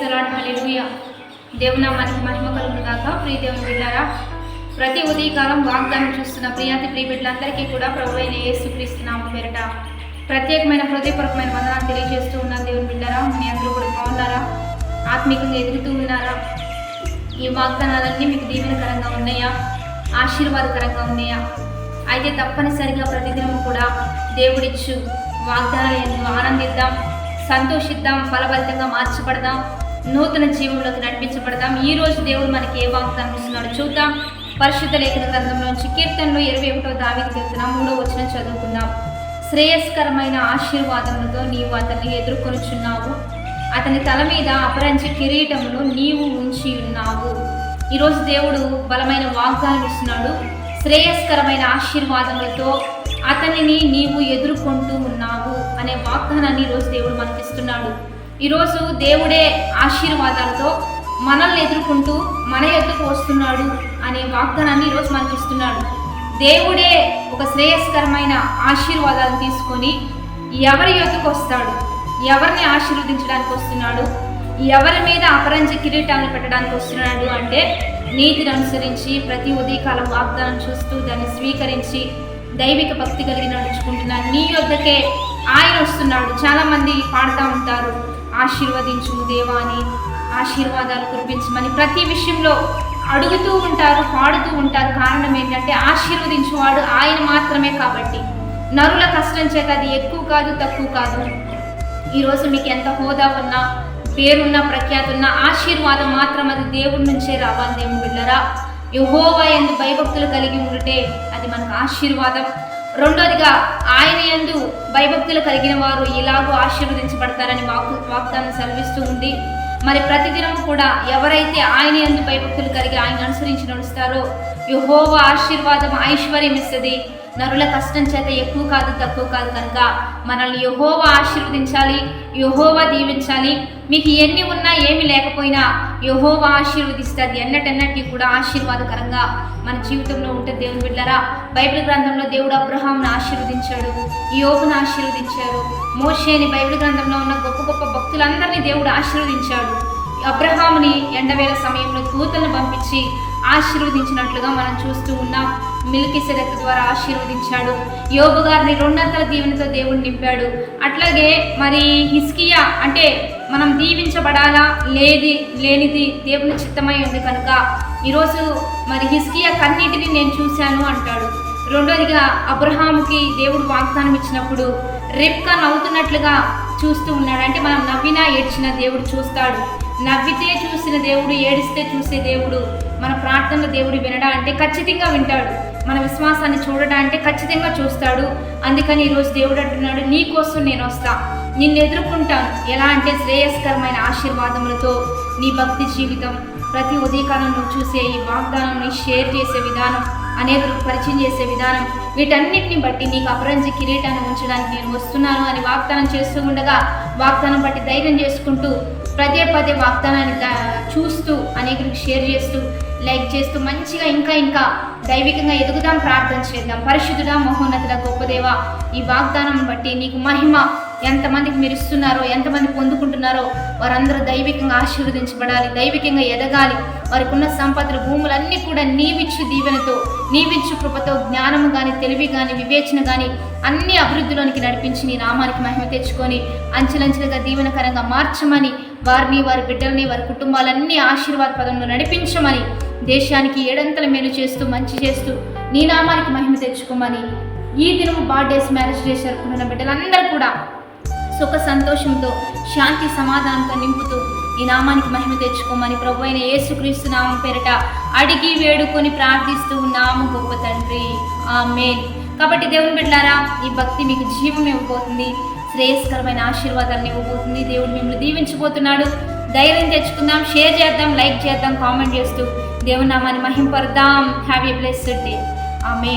హల్లెలూయా. దేవునా మనకి మహిమ కలుగును ప్రియ దేవుని బిడ్డారా ప్రతి ఉదయకాలం వాగ్దానం చూస్తున్న ప్రియాతి ప్రియ బిడ్డలందరికీ కూడా ప్రభు అయిన యేసు నామం పేరట ప్రత్యేకమైన హృదయపూర్వకమైన వందనాలు తెలియజేస్తూ ఉన్నాను దేవుని బిడ్డారా. మీ అందరూ కూడా బాగున్నారా? ఆత్మీకంగా ఎదుగుతూ ఉన్నారా? ఈ వాగ్దానాలన్నీ మీకు దీవెనకరంగా ఉన్నాయా? ఆశీర్వాదకరంగా ఉన్నాయా? అయితే తప్పనిసరిగా ప్రతిదినం కూడా దేవుడిచ్చు వాగ్దానాలను ఆనందిద్దాం సంతోషిద్దాం ఫలభరితంగా మార్చబడదాం నూతన జీవంలోకి నడిపించబడదాం. ఈ రోజు దేవుడు మనకి ఏ వాగ్దానం ఇస్తున్నాడు చూద్దాం. పరిశుద్ధ లేఖన గ్రంథంలోంచి కీర్తనలో ఇరవై ఒకటో దావికి కీర్తన మూడో వచ్చిన చదువుకుందాం. శ్రేయస్కరమైన ఆశీర్వాదములతో నీవు అతన్ని ఎదుర్కొనుచున్నావు. అతని తల మీద అపరంచి కిరీటమును నీవు ఉంచి ఉన్నావు. ఈరోజు దేవుడు బలమైన వాగ్దానం ఇస్తున్నాడు. శ్రేయస్కరమైన ఆశీర్వాదములతో అతనిని నీవు ఎదుర్కొంటూ ఉన్నావు అనే వాగ్దానాన్ని ఈరోజు దేవుడు మనకిస్తున్నాడు. ఈరోజు దేవుడే ఆశీర్వాదాలతో మనల్ని ఎదుర్కొంటూ మన ఎదుకు వస్తున్నాడు అనే వాగ్దానాన్ని ఈరోజు మనకిస్తున్నాడు దేవుడే ఒక శ్రేయస్కరమైన ఆశీర్వాదాలు తీసుకొని ఎవరి యొక్కకు వస్తాడు? ఎవరిని ఆశీర్వదించడానికి వస్తున్నాడు? ఎవరి మీద అపరంజ కిరీటాలను పెట్టడానికి వస్తున్నాడు అంటే నీతిని అనుసరించి ప్రతి ఉదయకాలం వాగ్దానం చూస్తూ దాన్ని స్వీకరించి దైవిక భక్తి కలిగి నడుచుకుంటున్నాను నీ యొద్దకే ఆయన వస్తున్నాడు. చాలా మంది పాడుతూ ఉంటారు. ఆశీర్వదించు దేవా అని ఆశీర్వాదాలు కురిపించమని ప్రతి విషయంలో అడుగుతూ ఉంటారు పాడుతూ ఉంటారు. కారణం ఏంటంటే ఆశీర్వదించువాడు ఆయన మాత్రమే కాబట్టి. నరుల కష్టం చేత అది ఎక్కువ కాదు తక్కువ కాదు. ఈరోజు మీకు ఎంత హోదా ఉన్నా పేరున్న ప్రఖ్యాతి ఉన్న ఆశీర్వాదం మాత్రం అది దేవుడి నుంచే రావాలి దేవుని బిళ్ళరా యహోవా ఎందు భయభక్తులు కలిగి ఉంటే అది మనకు ఆశీర్వాదం. రెండోదిగా ఆయన ఎందు భయభక్తులు కలిగిన వారు ఇలాగూ ఆశీర్వదించబడతారని వాక్ వాగ్దానం సెలవిస్తూ ఉంది. మరి ప్రతిదినం కూడా ఎవరైతే ఆయన ఎందు భయభక్తులు కలిగి ఆయన అనుసరించి నడుస్తారో యహోవా ఆశీర్వాదం ఐశ్వర్యం ఇస్తుంది నరుల కష్టం చేత ఎక్కువ కాదు తక్కువ కాదు కనుక మనల్ని యహోవా ఆశీర్వదించాలి యహోవా దీవించాలి. మీకు ఎన్ని ఉన్నా ఏమి లేకపోయినా యహోవా ఆశీర్వదిస్తుంది ఎన్నటెన్నటికీ కూడా ఆశీర్వాదకరంగా మన జీవితంలో ఉంటుంది దేవుని బిడ్డరా బైబిల్ గ్రంథంలో దేవుడు అబ్రహాంను ఆశీర్వదించాడు యోగును ఆశీర్వదించాడు మోషేని బైబిల్ గ్రంథంలో ఉన్న గొప్ప గొప్ప భక్తులందరినీ దేవుడు ఆశీర్వదించాడు. అబ్రహాముని ఎండవేల సమయంలో దూతలను పంపించి ఆశీర్వదించినట్లుగా మనం చూస్తూ ఉన్నాం. మిల్కి సెదక్ ద్వారా ఆశీర్వదించాడు. యోబు గారిని రెండంతల దీవెనతో దేవుడు నింపాడు. అట్లాగే మరి హిస్కియా అంటే మనం దీవించబడాలా? లేది లేనిది దేవుని చిత్తమై ఉంది కనుక ఈరోజు మరి హిస్కియా కన్నీటిని నేను చూశాను అంటాడు. రెండోదిగా అబ్రహాముకి దేవుడు వాగ్దానం ఇచ్చినప్పుడు రిప్కా నవ్వుతున్నట్లుగా చూస్తూ ఉన్నాడు. అంటే మనం నవ్వినా ఏడ్చిన దేవుడు చూస్తాడు. నవ్వితే చూసిన దేవుడు ఏడిస్తే చూసే దేవుడు మన ప్రార్థనలు దేవుడు వినడా? అంటే ఖచ్చితంగా వింటాడు. మన విశ్వాసాన్ని చూడడా అంటే ఖచ్చితంగా చూస్తాడు. అందుకని ఈరోజు దేవుడు అంటున్నాడు నీ కోసం నేను వస్తా. నిన్ను ఎదుర్కొంటాను. ఎలా అంటే శ్రేయస్కరమైన ఆశీర్వాదములతో నీ భక్తి జీవితం. ప్రతి ఉదయకాలంలో చూసే ఈ వాగ్దానాన్ని షేర్ చేసే విధానం అనేకులకు పరిచయం చేసే విధానం. వీటన్నిటిని బట్టి నీకు అపరంజి కిరీటాన్ని ఉంచడానికి నేను వస్తున్నాను అని వాగ్దానం చేస్తూ ఉండగా వాగ్దానం బట్టి ధైర్యం చేసుకుంటూ పదే పదే వాగ్దానాన్ని చూస్తూ అనేకులకు షేర్ చేస్తూ లైక్ చేస్తూ మంచిగా ఇంకా ఇంకా దైవికంగా ఎదుగుదాం ప్రార్థన చేద్దాం. పరిశుద్ధుడా మహోన్నతుడ గొప్పదేవ ఈ వాగ్దానం బట్టి నీకు మహిమ ఎంతమందికి మీరు ఇస్తున్నారో ఎంతమంది పొందుకుంటున్నారో వారందరూ దైవికంగా ఆశీర్వదించబడాలి దైవికంగా ఎదగాలి. వారికి ఉన్న సంపదలు భూములన్నీ కూడా నీవిచ్చు దీవెనతో నీవిచ్చు కృపతో జ్ఞానము కానీ తెలివి కానీ వివేచన కానీ అన్ని అభివృద్ధిలోనికి నడిపించి నీ నామానికి మహిమ తెచ్చుకొని అంచెలంచెలుగా దీవెనకరంగా మార్చమని వారిని వారి బిడ్డల్ని వారి కుటుంబాలన్నీ ఆశీర్వాద పదంలో నడిపించమని దేశానికి ఏడంతల మేలు చేస్తూ మంచి చేస్తూ నీ నామానికి మహిమ తెచ్చుకోమని ఈ దినము బర్త్డేస్ మ్యారేజ్ డేస్ జరుపుకున్న బిడ్డలందరూ కూడా సుఖ సంతోషంతో శాంతి సమాధానంతో నింపుతూ ఈ నామానికి మహిమ తెచ్చుకోమని ప్రభు అయిన యేసుక్రీస్తు నామం పేరట అడిగి వేడుకొని ప్రార్థిస్తూ ఉన్నాము గొప్ప తండ్రి. ఆమె కాబట్టి దేవుని బిడ్డారా ఈ భక్తి మీకు జీవం ఇవ్వబోతుంది. శ్రేయస్కరమైన ఆశీర్వాదాలను ఇవ్వబోతుంది. దేవుడు మిమ్మల్ని దీవించబోతున్నాడు. ధైర్యం తెచ్చుకుందాం షేర్ చేద్దాం లైక్ చేద్దాం కామెంట్ చేస్తూ దేవుని నామాన్ని మహింపరుద్దాం. హ్యావ్ ఏ బ్లెస్డ్ డే ఆమె